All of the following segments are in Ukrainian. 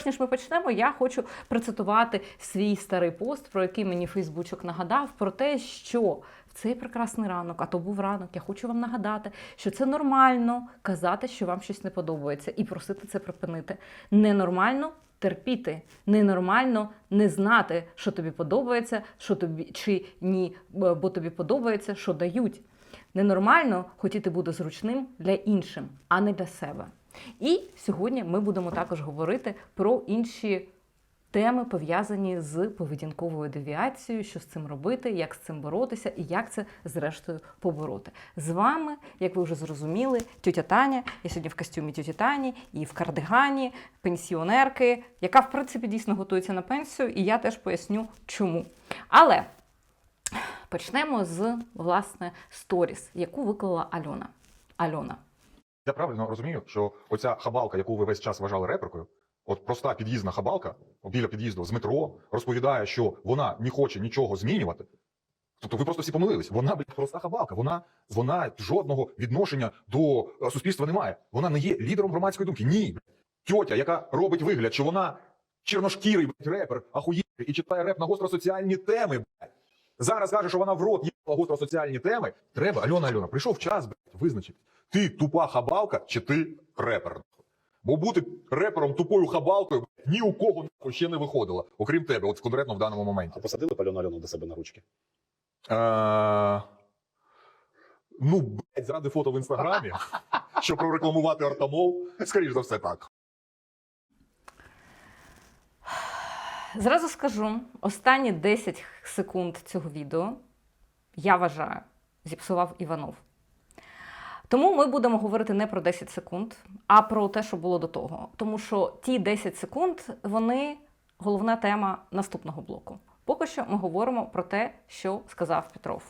перш ніж ми почнемо, я хочу процитувати свій старий пост, про який мені Фейсбучок нагадав, про те, що в цей прекрасний ранок, а то був ранок, я хочу вам нагадати, що це нормально казати, що вам щось не подобається, і просити це припинити. Ненормально терпіти, ненормально не знати, що тобі подобається, що тобі чи ні, бо тобі подобається, що дають. Ненормально хотіти бути зручним для іншим, а не для себе. І сьогодні ми будемо також говорити про інші теми, пов'язані з поведінковою девіацією, що з цим робити, як з цим боротися і як це зрештою побороти. З вами, як ви вже зрозуміли, тетя Таня. Я сьогодні в костюмі тьоті Тані і в кардигані, пенсіонерки, яка в принципі дійсно готується на пенсію, і я теж поясню, чому. Але почнемо з власне сторіс, яку виклала Альона. Альона. Я правильно розумію, що оця хабалка, яку ви весь час вважали реперкою, от проста під'їзна хабалка біля під'їзду з метро, розповідає, що вона не хоче нічого змінювати. Тобто ви просто всі помилились. Вона, блядь, проста хабалка. Вона, вона жодного відношення до е, суспільства не має. Вона не є лідером громадської думки. Ні. Тьотя, яка робить вигляд, що вона чорношкірий блядь, репер, ахуєнний, і читає реп на гостросоціальні теми. Блядь. Зараз каже, що вона в рот їбала гостросоціальні теми. Треба, Альона Альона, прийшов час блядь, визначити. Ти тупа хабалка чи ти репер? Бо бути репером тупою хабалкою ні у кого ще не виходило, окрім тебе, от конкретно в даному моменті. А посадили б Альону Альону до себе на ручки? Е, ну, блядь, заради фото в інстаграмі, щоб прорекламувати Артамол, скоріш за все так. Зразу скажу, останні 10 секунд цього відео, я вважаю, зіпсував Іванов. Тому ми будемо говорити не про 10 секунд, а про те, що було до того. Тому що ті 10 секунд вони головна тема наступного блоку. Поки що ми говоримо про те, що сказав Петров.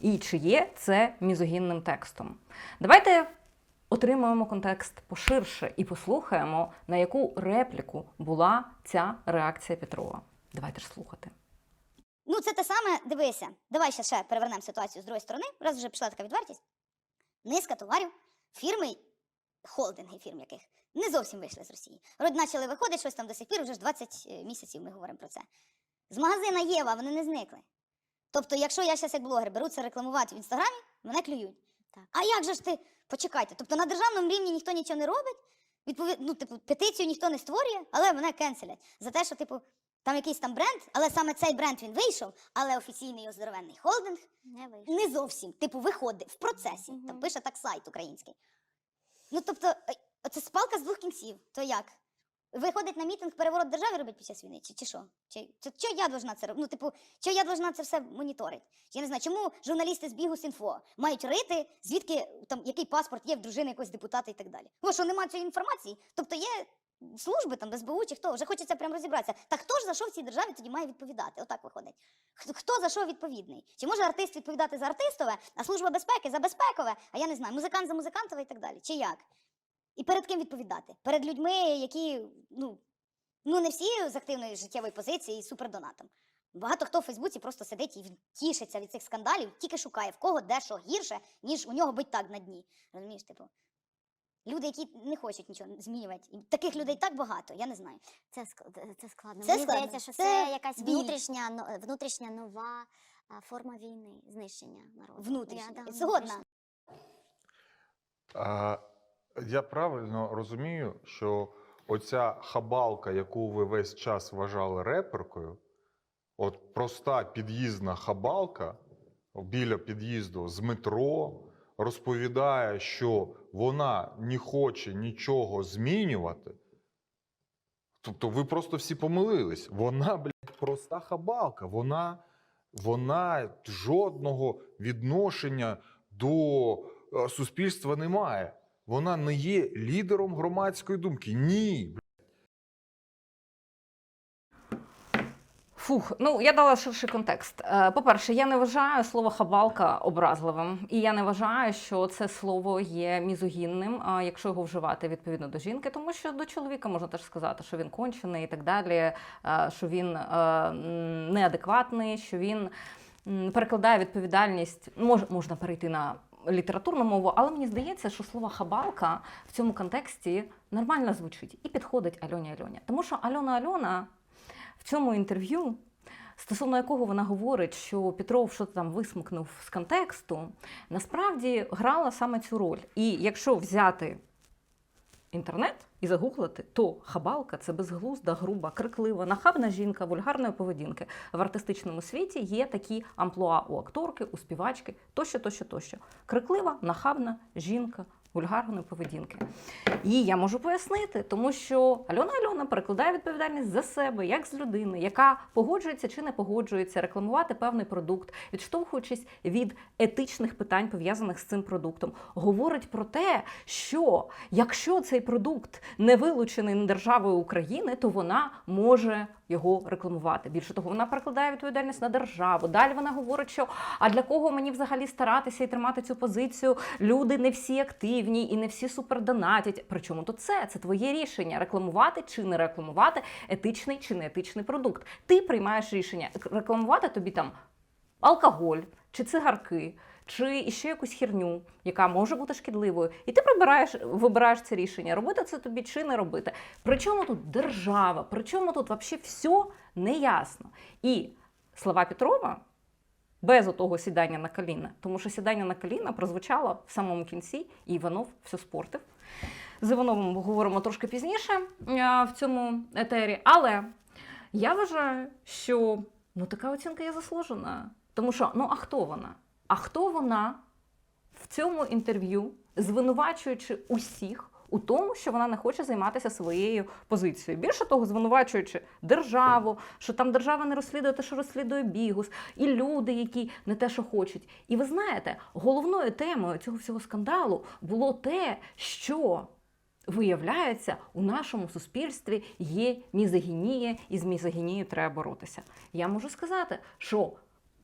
І чи є це мізогінним текстом. Давайте отримаємо контекст поширше і послухаємо, на яку репліку була ця реакція Петрова. Давайте ж слухати. Ну, це те саме, дивися. Давай ще, перевернемо ситуацію з другої сторони, раз вже пішла така відвертість. Низка товарів, фірми, холдинги фірм яких не зовсім вийшли з Росії. Почали виходити щось там до сих пір, вже ж 20 місяців ми говоримо про це. З магазина Єва вони не зникли. Тобто, якщо я зараз як блогер беру це рекламувати в інстаграмі, мене клюють. Так. А як же ж ти почекайте? Тобто на державному рівні ніхто нічого не робить, відповід... ну, типу, петицію ніхто не створює, але мене кенселять. За те, що, типу, там якийсь там бренд, але саме цей бренд він вийшов, але офіційний його здоровенний холдинг Не вийшло. не зовсім. Типу, виходить в процесі. Мгм. Там пише так сайт український. Ну, тобто, е, це спалка з двох кінців. То як? Виходить на мітинг переворот держави робить під час війни, чи, чи що? Чи, чи, що я должна це робити? Ну, типу, що я должна це все моніторити? Я не знаю, чому журналісти з бігу Сінфо мають рити, звідки там який паспорт є в дружини якогось депутата і так далі. Бо що немає цієї інформації? Тобто є служби там СБУ чи хто, вже хочеться прям розібратися. Та хто ж за що в цій державі тоді має відповідати? Отак виходить. Хто, за що відповідний? Чи може артист відповідати за артистове, а служба безпеки за безпекове, а я не знаю, музикант за музикантове і так далі. Чи як? І перед ким відповідати? Перед людьми, які ну, ну не всі з активної життєвої позиції і супердонатом. Багато хто в Фейсбуці просто сидить і тішиться від цих скандалів, тільки шукає в кого де що гірше, ніж у нього будь так на дні. Розумієш, типу? Люди, які не хочуть нічого змінювати. І таких людей так багато, я не знаю. Це, ск- це складно. Це Мені складно. здається, що Це це, якась біль. внутрішня, но- внутрішня нова а, форма війни, знищення народу. Внутрішня. Я, да, Згодна. внутрішня. А, я правильно розумію, що оця хабалка, яку ви весь час вважали реперкою, от проста під'їзна хабалка біля під'їзду з метро розповідає, що вона не хоче нічого змінювати. Тобто ви просто всі помилились. Вона, блядь, проста хабалка. Вона, вона жодного відношення до е, суспільства не має. Вона не є лідером громадської думки. Ні. Фух, ну я дала ширший контекст. Е, По-перше, я не вважаю слово хабалка образливим, і я не вважаю, що це слово є мізогінним, а якщо його вживати відповідно до жінки, тому що до чоловіка можна теж сказати, що він кончений і так далі, е, що він е, неадекватний, що він перекладає відповідальність. Мож, можна перейти на літературну мову, але мені здається, що слово хабалка в цьому контексті нормально звучить і підходить Альоні Альоні. Тому що Альона Альона в цьому інтерв'ю, стосовно якого вона говорить, що Петров що там висмикнув з контексту, насправді грала саме цю роль. І якщо взяти інтернет і загуглити, то хабалка це безглузда, груба, криклива, нахабна жінка вульгарної поведінки. В артистичному світі є такі амплуа у акторки, у співачки, тощо, тощо, тощо. Криклива, нахабна жінка вульгарної поведінки. І я можу пояснити, тому що Альона Альона перекладає відповідальність за себе, як з людини, яка погоджується чи не погоджується рекламувати певний продукт, відштовхуючись від етичних питань, пов'язаних з цим продуктом, говорить про те, що якщо цей продукт не вилучений державою України, то вона може його рекламувати. Більше того, вона перекладає відповідальність на державу. Далі вона говорить, що а для кого мені взагалі старатися і тримати цю позицію? Люди не всі активні і не всі супердонатять. Причому тут це? Це твоє рішення рекламувати чи не рекламувати етичний чи не етичний продукт. Ти приймаєш рішення рекламувати тобі там алкоголь чи цигарки. Чи ще якусь херню, яка може бути шкідливою, і ти прибираєш, вибираєш це рішення, робити це тобі чи не робити. Причому тут держава, причому тут взагалі все неясно. І слова Петрова без отого сідання на коліна, тому що сідання на коліна прозвучало в самому кінці, і Іванов все спортив. З Івановим говоримо трошки пізніше е, в цьому етері. Але я вважаю, що ну, така оцінка є заслужена. Тому що ну а хто вона? А хто вона в цьому інтерв'ю, звинувачуючи усіх у тому, що вона не хоче займатися своєю позицією? Більше того, звинувачуючи державу, що там держава не розслідує те, що розслідує бігус, і люди, які не те, що хочуть. І ви знаєте, головною темою цього всього скандалу було те, що Виявляється, у нашому суспільстві є мізогінія, і з мізогінією треба боротися. Я можу сказати, що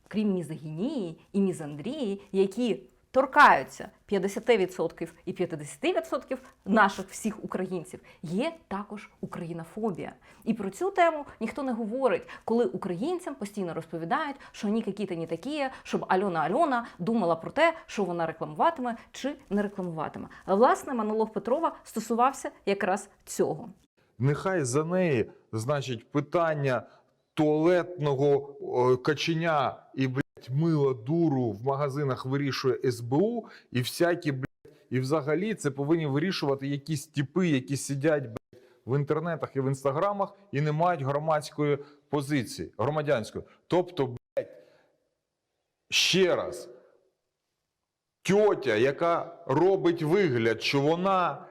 крім мізогінії і мізандрії, які торкаються 50% і 50% наших всіх українців, є також українофобія. І про цю тему ніхто не говорить, коли українцям постійно розповідають, що ні які-то не такі, щоб Альона Альона думала про те, що вона рекламуватиме чи не рекламуватиме. Власне монолог Петрова стосувався якраз цього. Нехай за неї, значить, питання туалетного каченя і блядь, мила дуру в магазинах вирішує СБУ, і всякі, блядь, і взагалі це повинні вирішувати якісь типи, які сидять блядь, в інтернетах і в інстаграмах і не мають громадської позиції, громадянської. Тобто, блядь, ще раз, тьотя, яка робить вигляд, що вона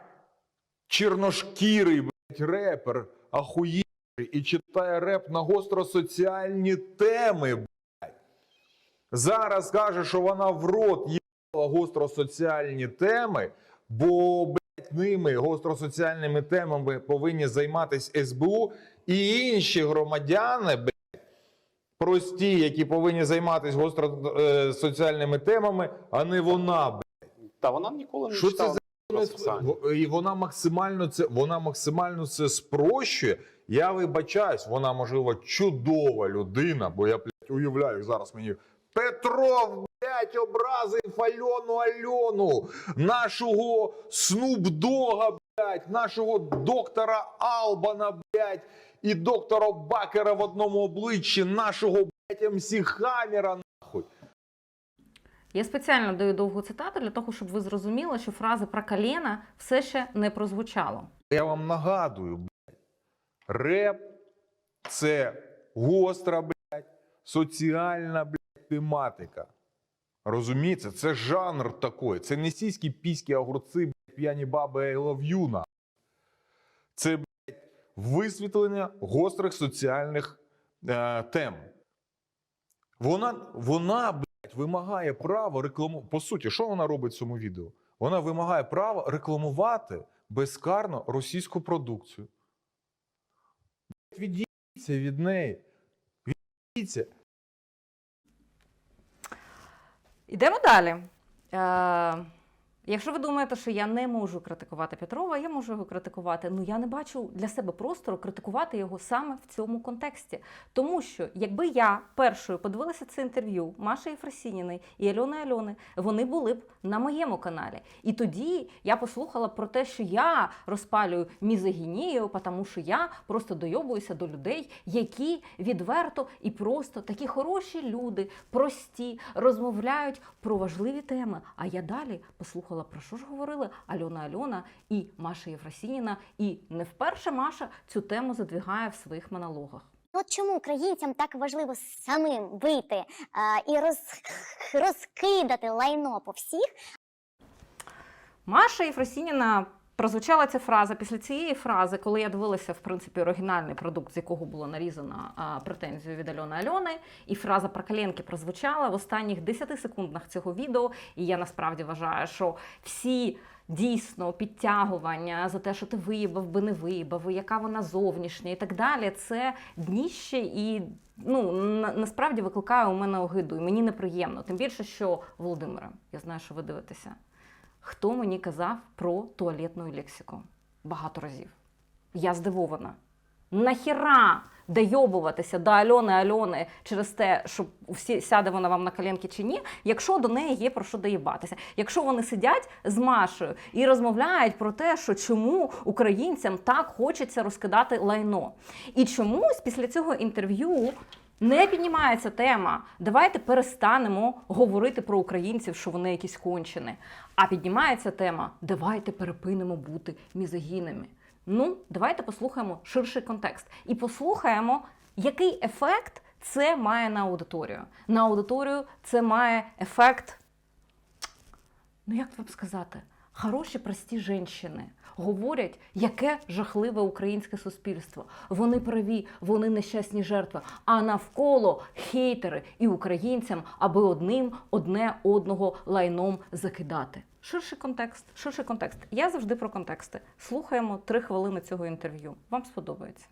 чорношкірий, блядь, репер, ахуєрий, і читає реп на гостросоціальні теми, блядь. Зараз каже, що вона в рот їбала гостросоціальні теми, бо, блядь, ними, гостросоціальними темами повинні займатися СБУ і інші громадяни, блядь, прості, які повинні займатися гостросоціальними темами, а не вона, блядь. Та вона ніколи не Що це читала за і вона максимально це вона максимально це спрощує. Я вибачаюсь, вона можливо чудова людина, бо я блядь, уявляю зараз мені. Петров, блядь, образив Альону Альону, нашого Снупдога, блядь, нашого доктора Албана, блядь, і доктора Бакера в одному обличчі, нашого, блядь, МС Хаммера, нахуй. Я спеціально даю довгу цитату для того, щоб ви зрозуміли, що фрази про коліна все ще не прозвучало. Я вам нагадую, блядь, реп це гостра, блядь, соціальна блядь, тематика. Розумієте? Це жанр такий. Це не сільські піські огурці, блядь, п'яні баби I love. Це блядь, висвітлення гострих соціальних е, тем. Вона, вона, блядь, вимагає права рекламувати. По суті, що вона робить в цьому відео? Вона вимагає права рекламувати безкарно російську продукцію. Відійдіться від неї. Відійдіться. Йдемо далі. Е, Якщо ви думаєте, що я не можу критикувати Петрова, я можу його критикувати. Ну я не бачу для себе простору критикувати його саме в цьому контексті. Тому що якби я першою подивилася це інтерв'ю Маші Єфросініної і Альони Альони, вони були б на моєму каналі. І тоді я послухала про те, що я розпалюю мізогінію, тому що я просто дойобуюся до людей, які відверто і просто такі хороші люди, прості, розмовляють про важливі теми. А я далі послухала про що ж говорили Альона Альона і Маша Єврасініна. І не вперше Маша цю тему задвігає в своїх монологах. Ну, От чому українцям так важливо самим вийти а, і роз, розкидати лайно по всіх, Маша Єфросініна прозвучала ця фраза. Після цієї фрази, коли я дивилася, в принципі, оригінальний продукт, з якого було нарізано претензію від Альони Альони, і фраза про коленки прозвучала в останніх 10 секундах цього відео. І я насправді вважаю, що всі. Дійсно, підтягування за те, що ти виїбав би не виїбав, і яка вона зовнішня і так далі. Це дніще і ну на, насправді викликає у мене огиду, і мені неприємно. Тим більше, що Володимире, я знаю, що ви дивитеся. Хто мені казав про туалетну лексику? Багато разів. Я здивована. Нахіра дойобуватися до Альони Альони через те, що всі сяде вона вам на коленки чи ні, якщо до неї є про що доїбатися. Якщо вони сидять з Машею і розмовляють про те, що чому українцям так хочеться розкидати лайно. І чомусь після цього інтерв'ю не піднімається тема. Давайте перестанемо говорити про українців, що вони якісь кончені. А піднімається тема давайте перепинимо бути мізогінами. Ну, давайте послухаємо ширший контекст і послухаємо, який ефект це має на аудиторію. На аудиторію це має ефект, ну як вам сказати, хороші прості жінки говорять, яке жахливе українське суспільство. Вони праві, вони нещасні жертви. А навколо хейтери і українцям, аби одним одне одного лайном закидати. Ширший контекст, ширший контекст. Я завжди про контексти. Слухаємо три хвилини цього інтерв'ю. Вам сподобається.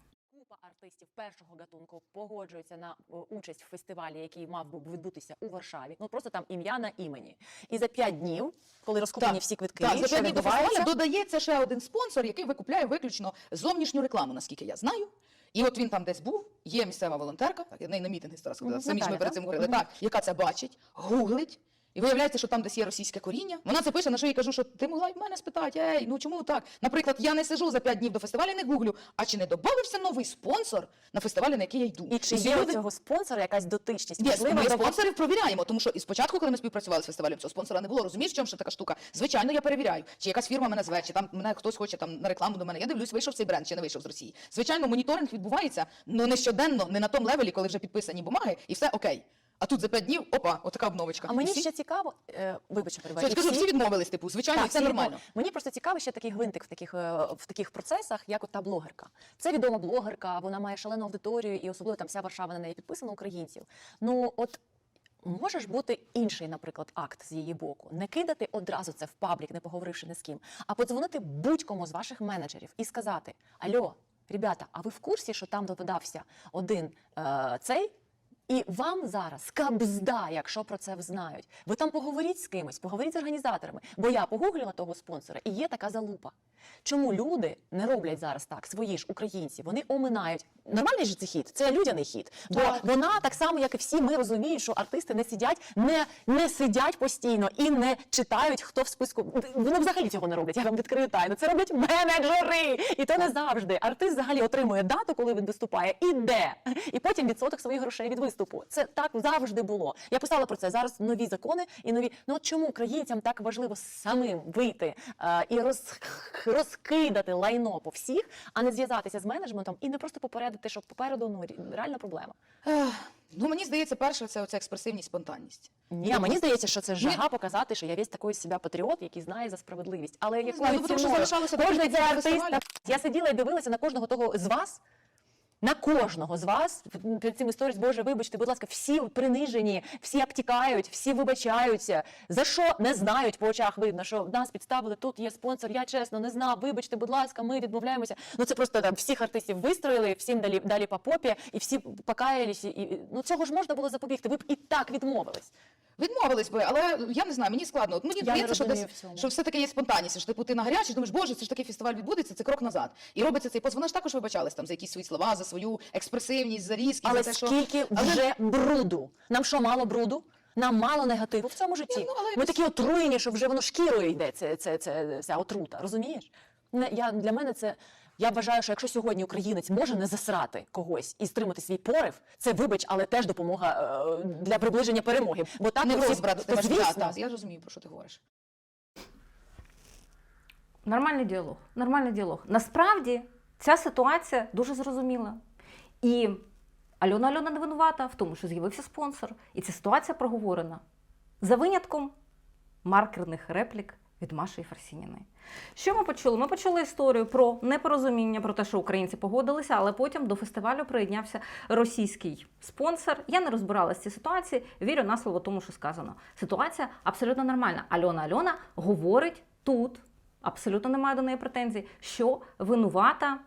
Артистів першого гатунку погоджується на е, участь в фестивалі, який мав би відбутися у Варшаві. Ну просто там ім'я на імені. І за п'ять днів, коли розкуплені всі квитки, Так, за п'ять днів до фестивалю додається ще один спонсор, який викупляє виключно зовнішню рекламу, наскільки я знаю. І от він там десь був, є місцева волонтерка, так, я на мітинги зараз ходила, самі ж ми перед цим говорили, так, яка це бачить, гуглить. І виявляється, що там десь є російське коріння. Вона це пише, на що я кажу, що ти могла й в мене спитати, ей, ну чому так? Наприклад, я не сижу за п'ять днів до фестивалю не гуглю, а чи не додався новий спонсор на фестивалі, на який я йду? І чи є у люди- цього спонсора якась дотичність? Ні, Можливо, ми до- спонсорів провіряємо, тому що і спочатку, коли ми співпрацювали з фестивалем, цього спонсора не було. Розумієш, в чому ще така штука? Звичайно, я перевіряю, чи якась фірма мене зве, чи там мене хтось хоче там на рекламу до мене. Я дивлюсь, вийшов цей бренд, чи не вийшов з Росії. Звичайно, моніторинг відбувається, але не щоденно, не на тому левелі, коли вже підписані бумаги, і все окей. А тут за п'ять днів, опа, отака обновочка. А мені всі, ще цікаво, е, вибач, все, перебачте. я скажу, всі відмовились, типу, звичайно, і всі нормально. відомо. Мені просто цікаво ще такий гвинтик в таких, е, в таких процесах, як от та блогерка. Це відома блогерка, вона має шалену аудиторію, і особливо там вся Варшава на неї підписана українців. Ну от. Може ж бути інший, наприклад, акт з її боку. Не кидати одразу це в паблік, не поговоривши ні з ким, а подзвонити будь-кому з ваших менеджерів і сказати: Альо, ребята, а ви в курсі, що там додався один е, цей? І вам зараз кабзда, якщо про це знають. Ви там поговоріть з кимось, поговоріть з організаторами. Бо я погуглила того спонсора, і є така залупа. Чому люди не роблять зараз так, свої ж українці, вони оминають. Нормальний же це хід, це людяний хід. Бо Так. вона так само, як і всі, ми розуміють, що артисти не сидять, не, не сидять постійно і не читають, хто в списку. Вони взагалі цього не роблять. Я вам відкрию тайну. Це роблять менеджери. І то не завжди. Артист взагалі отримує дату, коли він виступає, і де. І потім відсоток своїх грошей від виступу. Це так завжди було. Я писала про це. Зараз нові закони і нові. Ну от чому українцям так важливо самим вийти е, і роз, розкидати лайно по всіх, а не зв'язатися з менеджментом і не просто попередити, що попереду ну реальна проблема. Ну, мені здається, перше, це оця експресивність, спонтанність. Ні, мені здається, що це Ні. жага показати, що я весь такий себе патріот, який знає за справедливість. Але Не ну, тому що залишалося кожен декілька цей артист. фестивалів. та- Я сиділа і дивилася на кожного того з вас. На кожного з вас перед цим історією, Боже, вибачте, будь ласка, всі принижені, всі обтікають, всі вибачаються. За що не знають по очах видно, що нас підставили, тут є спонсор, я чесно не знав. Вибачте, будь ласка, ми відмовляємося. Ну це просто там всіх артистів вистроїли, всім далі далі по попі, і всі покаялись. І, ну цього ж можна було запобігти. Ви б і так відмовились. Відмовились би, але я не знаю, мені складно. От мені Я здається, що десь що все таки є спонтанність, що типу ти на гарячий, думаєш, боже, це ж такий фестиваль відбудеться, це крок назад. І робиться цей пост. Вона ж також вибачалась там за якісь свої слова, за свою експресивність, за різкість, Але за те, що скільки Але- вже бруду? Нам що мало бруду? Нам мало негативу в цьому житті. Ну, але Ми такі отруєні, що вже воно шкірою йде. Це, це, це, ця отрута. Розумієш? Не, я, для мене це. Я вважаю, що якщо сьогодні українець може не засрати когось і стримати свій порив, це вибач, але теж допомога е, для приближення перемоги. Бо так не розбрат. звісно, Я розумію, про що ти говориш. Нормальний діалог. Нормальний діалог. Насправді ця ситуація дуже зрозуміла. І Альона Альона не винувата в тому, що з'явився спонсор, і ця ситуація проговорена за винятком маркерних реплік від Маші Фарсініної. Що ми почули? Ми почули історію про непорозуміння, про те, що українці погодилися, але потім до фестивалю приєднався російський спонсор. Я не розбиралася в цій ситуації, вірю на слово тому, що сказано. Ситуація абсолютно нормальна. Альона Альона говорить тут, абсолютно немає до неї претензій, що винувата.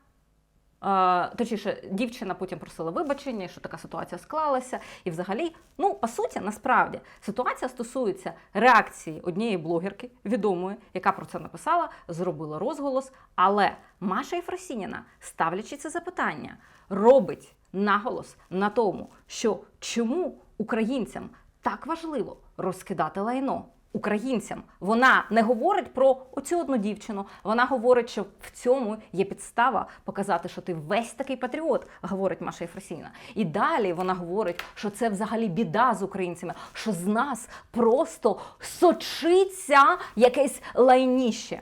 Точніше, дівчина потім просила вибачення, що така ситуація склалася. І взагалі, ну, по суті, насправді, ситуація стосується реакції однієї блогерки, відомої, яка про це написала, зробила розголос. Але Маша Єфросініна, ставлячи це запитання, робить наголос на тому, що чому українцям так важливо розкидати лайно українцям. Вона не говорить про оцю одну дівчину. Вона говорить, що в цьому є підстава показати, що ти весь такий патріот, говорить Маша Єфросіна. І далі вона говорить, що це взагалі біда з українцями, що з нас просто сочиться якесь лайніще.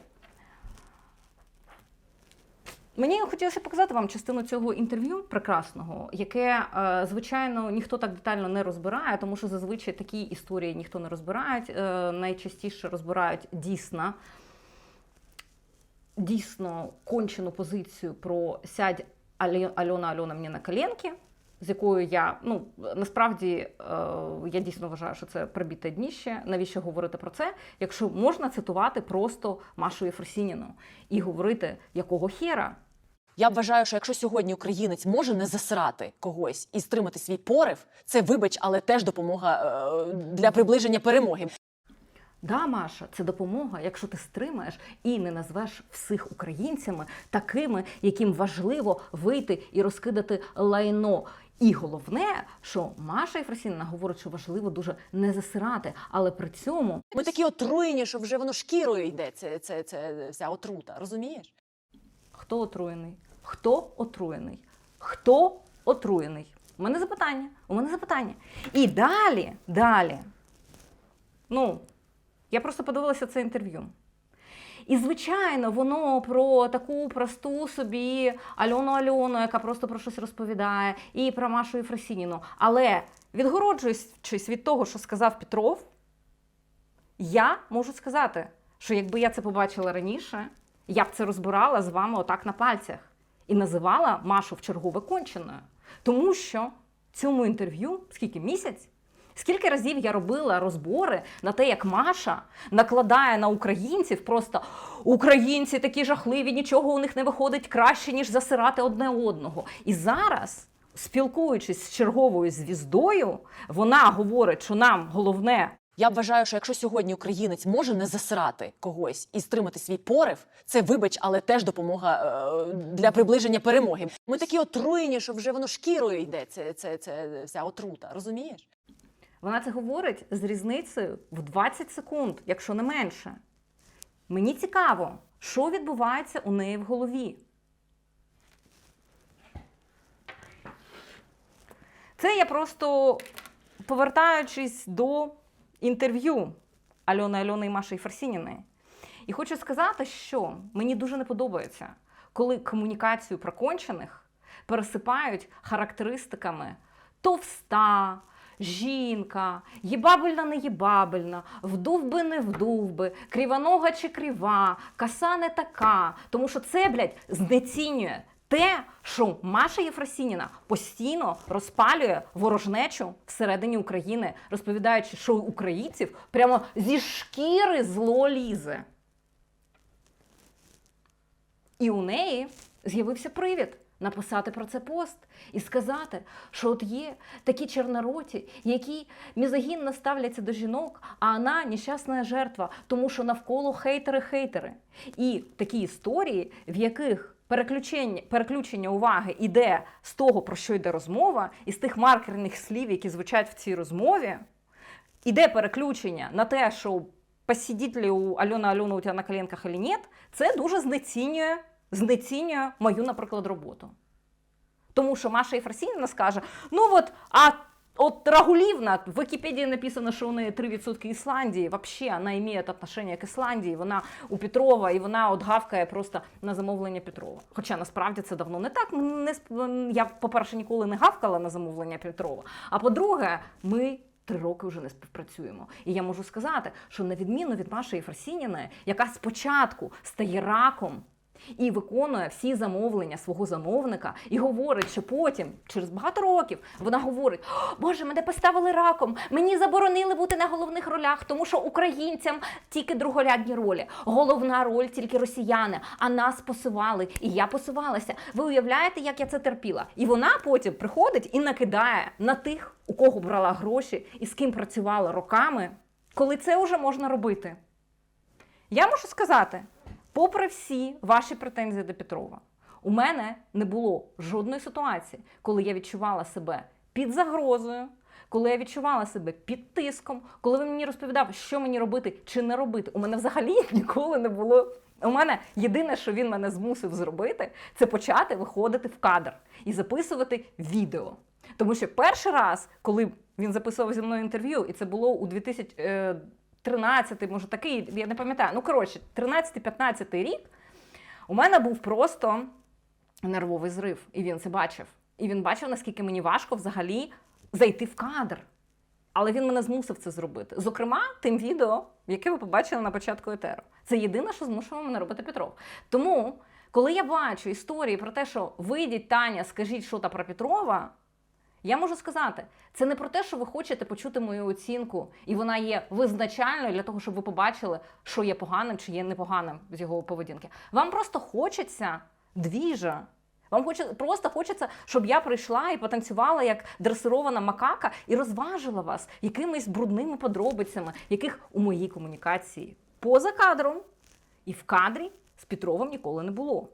Мені хотілося показати вам частину цього інтерв'ю прекрасного, яке, е, звичайно, ніхто так детально не розбирає, тому що зазвичай такі історії ніхто не розбирає. Е, Найчастіше розбирають дійсно, дійсно кончену позицію про сядь Альона Альона мені на коленки, з якою я ну насправді е, я дійсно вважаю, що це прибіте дніще. Навіщо говорити про це, якщо можна цитувати просто Машу Єфросініну і говорити, якого хера Я вважаю, що якщо сьогодні українець може не засрати когось і стримати свій порив, це вибач, але теж допомога е, для приближення перемоги. Да, Маша, це допомога, якщо ти стримаєш і не назвеш всіх українцями такими, яким важливо вийти і розкидати лайно. І головне, що Маша Єфросініна говорить, що важливо дуже не засирати, але при цьому Ми такі отруєні, що вже воно шкірою йде. Це, це, це вся отрута. Розумієш? Хто отруєний? Хто отруєний? Хто отруєний? У мене запитання. У мене запитання. І далі, далі. Ну, я просто подивилася це інтерв'ю. І, звичайно, воно про таку просту собі Альону Альону, яка просто про щось розповідає, і про Машу Єфросініну. Але відгороджуючись від того, що сказав Петров, я можу сказати, що якби я це побачила раніше, я б це розбирала з вами отак на пальцях і називала Машу в чергове конченою. Тому що цьому інтерв'ю скільки місяць? Скільки разів я робила розбори на те, як Маша накладає на українців просто українці такі жахливі, нічого у них не виходить краще, ніж засирати одне одного. І зараз, спілкуючись з черговою звіздою, вона говорить, що нам головне Я вважаю, що якщо сьогодні українець може не засрати когось і стримати свій порив, це вибач, але теж допомога е, для приближення перемоги. Ми такі отруєні, що вже воно шкірою йде. Це, це, це вся отрута. Розумієш? Вона це говорить з різницею в 20 секунд, якщо не менше. Мені цікаво, що відбувається у неї в голові. Це я просто повертаючись до інтерв'ю Альони Альони і Маші Фарсініної. І хочу сказати, що мені дуже не подобається, коли комунікацію про кончених пересипають характеристиками товста, жінка, їбабельна, не їбабельна, вдув би, не вдув би, крівонога чи крива, коса не така. Тому що це, блядь, знецінює те, що Маша Єфросініна постійно розпалює ворожнечу всередині України, розповідаючи, що українців прямо зі шкіри зло лізе. І у неї з'явився привід написати про це пост і сказати, що от є такі чорнороті, які мізогінно ставляться до жінок, а вона нещасна жертва, тому що навколо хейтери-хейтери. І такі історії, в яких переключення, переключення уваги йде з того, про що йде розмова, і з тих маркерних слів, які звучать в цій розмові, іде переключення на те, що посидіть у Альона Альона у тебе на коленках чи ні, це дуже знецінює, знецінює мою, наприклад, роботу. Тому що Маша Єфросініна скаже: ну от, а от Рагулівна, в Вікіпедії написано, що у неї 3% Ісландії. Взагалі, вона має отношення к Ісландії, вона у Петрова, і вона от гавкає просто на замовлення Петрова. Хоча насправді це давно не так. Не, я, по-перше, ніколи не гавкала на замовлення Петрова. А по-друге, ми три роки вже не співпрацюємо. І я можу сказати, що на відміну від Маші Єфросініної, яка спочатку стає раком і виконує всі замовлення свого замовника, і говорить, що потім, через багато років, вона говорить: Боже, мене поставили раком, мені заборонили бути на головних ролях, тому що українцям тільки другорядні ролі. Головна роль тільки росіяни, а нас посували, і я посувалася. Ви уявляєте, як я це терпіла? І вона потім приходить і накидає на тих, у кого брала гроші і з ким працювала роками, коли це вже можна робити. Я можу сказати, попри всі ваші претензії до Петрова, у мене не було жодної ситуації, коли я відчувала себе під загрозою, коли я відчувала себе під тиском, коли він мені розповідав, що мені робити чи не робити. У мене взагалі ніколи не було. У мене єдине, що він мене змусив зробити, це почати виходити в кадр і записувати відео. Тому що перший раз, коли він записував зі мною інтерв'ю, і це було у 2013, може такий, я не пам'ятаю. Ну, коротше, 13-15 рік, у мене був просто нервовий зрив, і він це бачив. І він бачив, наскільки мені важко взагалі зайти в кадр. Але він мене змусив це зробити. Зокрема, тим відео, яке ви побачили на початку етеру. Це єдине, що змушував мене робити Петров. Тому, коли я бачу історії про те, що вийдіть, Таня, скажіть що-то про Петрова, я можу сказати, це не про те, що ви хочете почути мою оцінку, і вона є визначальною для того, щоб ви побачили, що є поганим чи є непоганим з його поведінки. Вам просто хочеться двіжа. Вам хоче, просто хочеться, щоб я прийшла і потанцювала як дресирована макака і розважила вас якимись брудними подробицями, яких у моїй комунікації поза кадром і в кадрі з Петровим ніколи не було.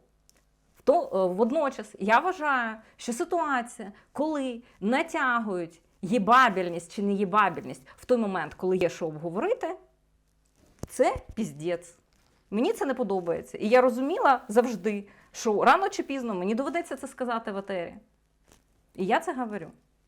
То е, водночас я вважаю, що ситуація, коли натягують єбабельність чи не єбабельність в той момент, коли є що обговорити, це піздець. Мені це не подобається. І я розуміла завжди, що рано чи пізно мені доведеться це сказати в етері. І я це говорю.